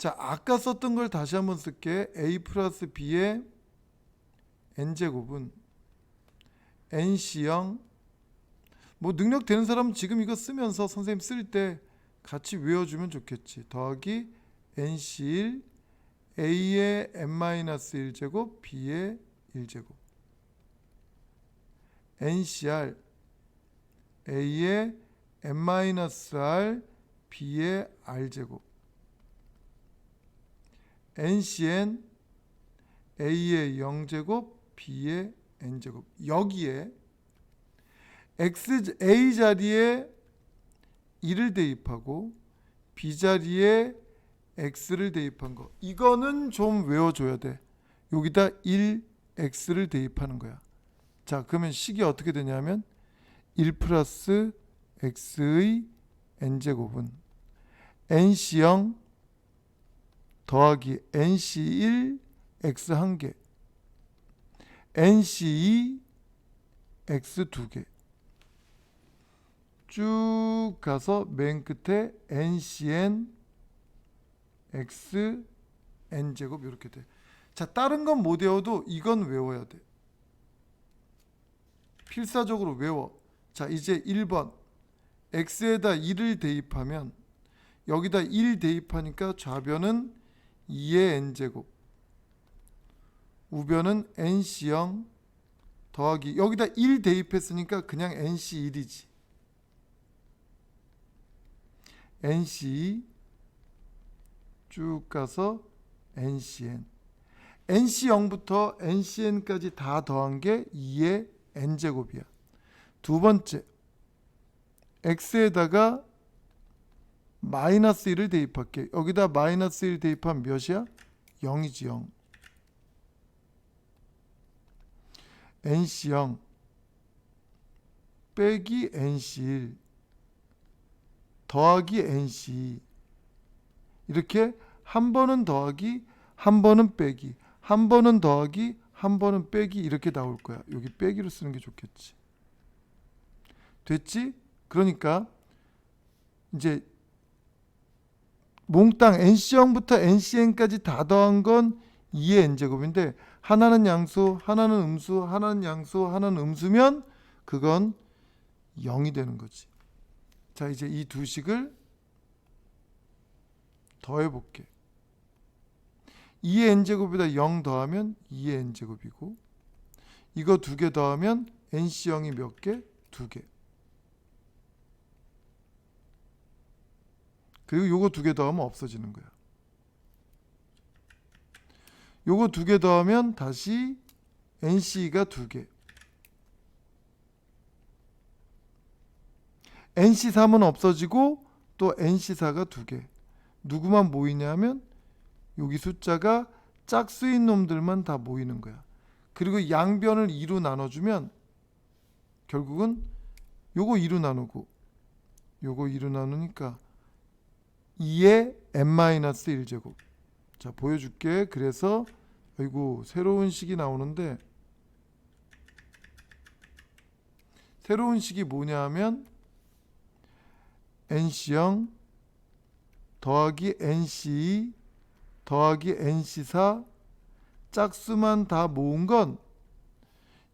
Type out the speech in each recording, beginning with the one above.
자, 아까 썼던 걸 다시 한번 쓸게. a 플러스 b의 n제곱은 nc0 뭐 능력 되는 사람은 지금 이거 쓰면서 선생님 쓸 때 같이 외워주면 좋겠지. 더하기 nc1 a의 n-1제곱 b의 1제곱 ncr a의 n-r b의 r제곱 ncn a의 0제곱 b의 n제곱. 여기에 x a 자리에 1을 대입하고 b 자리에 x를 대입한 거. 이거는 좀 외워줘야 돼. 여기다 1x를 대입하는 거야. 자 그러면 식이 어떻게 되냐면 1 플러스 x의 n제곱은 nc0 더하기 nc1 x 한 개, nc2 x 두 개. 쭉 가서 맨 끝에 ncn x n 제곱 이렇게 돼. 자, 다른 건 못 외워도 이건 외워야 돼. 필사적으로 외워. 자, 이제 1번. x에다 1을 대입하면 여기다 1 대입하니까 좌변은 2의 n제곱. 우변은 nc0 더하기 여기다 1 대입했으니까 그냥 nc1이지. Nc 쭉 가서 ncn nc0부터 ncn까지 다 더한 게 2의 n제곱이야. 두 번째 x에다가 마이너스 1을 대입할게. 여기다 마이너스 1 대입하면 몇이야? 0이지 0. NC0 빼기 NC1 더하기 NC2 이렇게 한 번은 더하기 한 번은 빼기 한 번은 더하기 한 번은 빼기 이렇게 나올 거야. 여기 빼기로 쓰는 게 좋겠지. 됐지? 그러니까 이제 몽땅 NC0부터 NCN까지 다 더한 건 2의 n제곱인데 하나는 양수, 하나는 음수, 하나는 양수, 하나는 음수면 그건 0이 되는 거지. 자, 이제 이 두 식을 더해 볼게. 2의 n제곱에다 0 더하면 2의 n제곱이고 이거 두 개 더하면 NC0이 몇 개? 두 개. 그리고 요거 두 개 더하면 없어지는 거야. 요거 두 개 더하면 다시 NC가 두 개. NC3은 없어지고 또 NC4가 두 개. 누구만 모이냐면 여기 숫자가 짝수인 놈들만 다 모이는 거야. 그리고 양변을 2로 나눠주면 결국은 요거 2로 나누고 요거 2로 나누니까 2의 n-1제곱. 자, 보여줄게. 그래서 아이고 새로운 식이 나오는데 새로운 식이 뭐냐 하면 nc0 더하기 nc2 더하기 nc4 짝수만 다 모은 건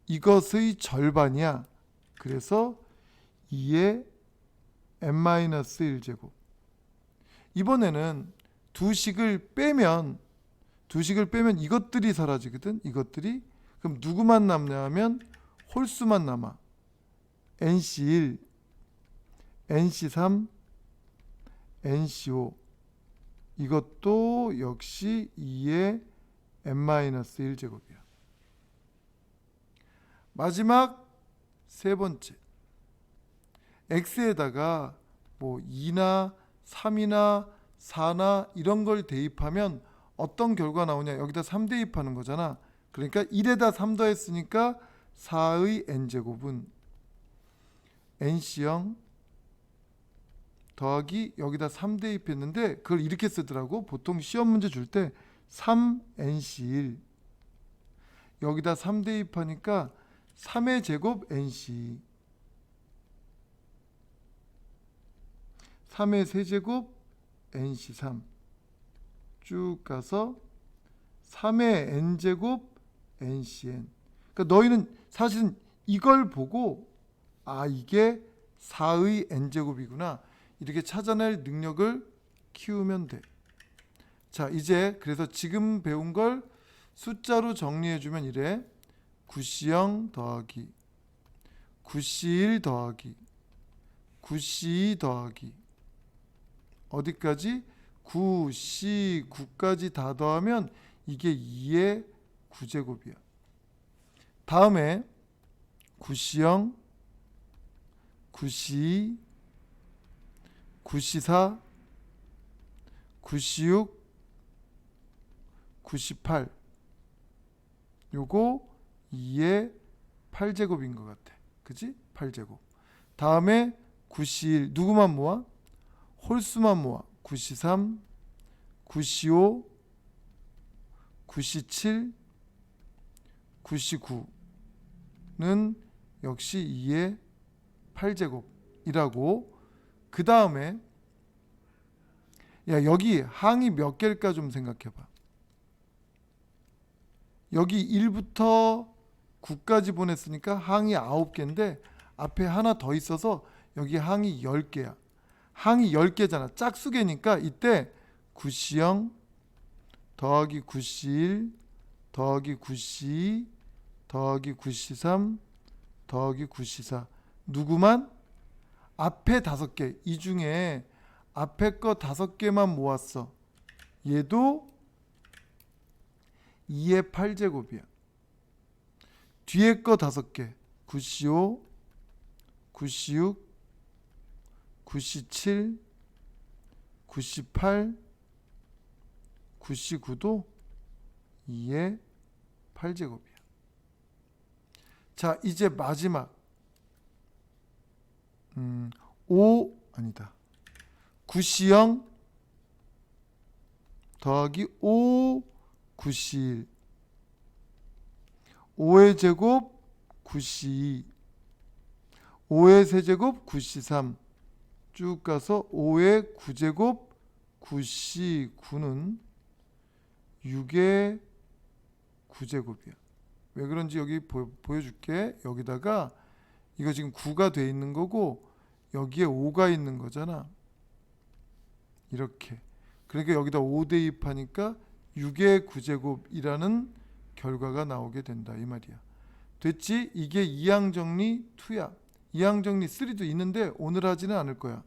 이것의 절반이야. 그래서 2의 n-1제곱. 이번에는 두 식을 빼면 두 식을 빼면 이것들이 사라지거든. 이것들이 그럼 누구만 남냐면 홀수만 남아. NC1, NC3, NC5 이것도 역시 2의 n-1제곱이야. 마지막 세 번째 x에다가 뭐 2나 3이나 4나 이런 걸 대입하면 어떤 결과 나오냐? 여기다 3 대입하는 거잖아. 그러니까 1에다 3 더했으니까 4의 n제곱은 nc0 더하기 여기다 3 대입했는데 그걸 이렇게 쓰더라고. 보통 시험 문제 줄 때 3nc1 여기다 3 대입하니까 3의 제곱 nc 3의 세제곱 NC3 쭉 가서 3의 n제곱 ncn. 그러니까 너희는 사실은 이걸 보고 아 이게 4의 n제곱이구나. 이렇게 찾아낼 능력을 키우면 돼. 자 이제 그래서 지금 배운 걸 숫자로 정리해 주면 이래. 9C0 더하기. 9C1 더하기. 9C2 더하기 어디까지 9C9까지 다 더하면 이게 2의 9제곱이야. 다음에 9C0 9C2 9C4 9C6 98 요거 2의 8제곱인 것 같아. 그지? 8제곱. 다음에 9C1 누구만 모아? 홀수만 모아. 9C3 9C5 9C7 99는 역시 2의 8제곱이라고 그 다음에 야 여기 항이 몇 개일까 좀 생각해 봐. 여기 1부터 9까지 보냈으니까 항이 9개인데 앞에 하나 더 있어서 여기 항이 10개야. 항이 10개잖아. 짝수개니까 이때 9C0 더하기 9C1 더하기 9C2 더하기 9C3 더하기 9C4 누구만? 앞에 다섯 개. 이 중에 앞에 거 다섯 개만 모았어. 얘도 2의 8제곱이야. 뒤에 거 다섯 개. 9C5 9C6 9C7 98 99도 2의 8제곱이야. 자, 이제 마지막 음, 5 아니다. 9C0 더하기 5 9C1 5의 제곱 9C2 5의 세제곱 9C3 쭉 가서 5의 9제곱 9C9는 6의 9제곱이야. 왜 그런지 여기 보, 보여줄게. 여기다가 이거 지금 9가 돼 있는 거고 여기에 5가 있는 거잖아. 이렇게. 그러니까 여기다 5 대입하니까 6의 9제곱이라는 결과가 나오게 된다 이 말이야. 됐지? 이게 이항 정리 2야. 이항 정리 3도 있는데 오늘 하지는 않을 거야.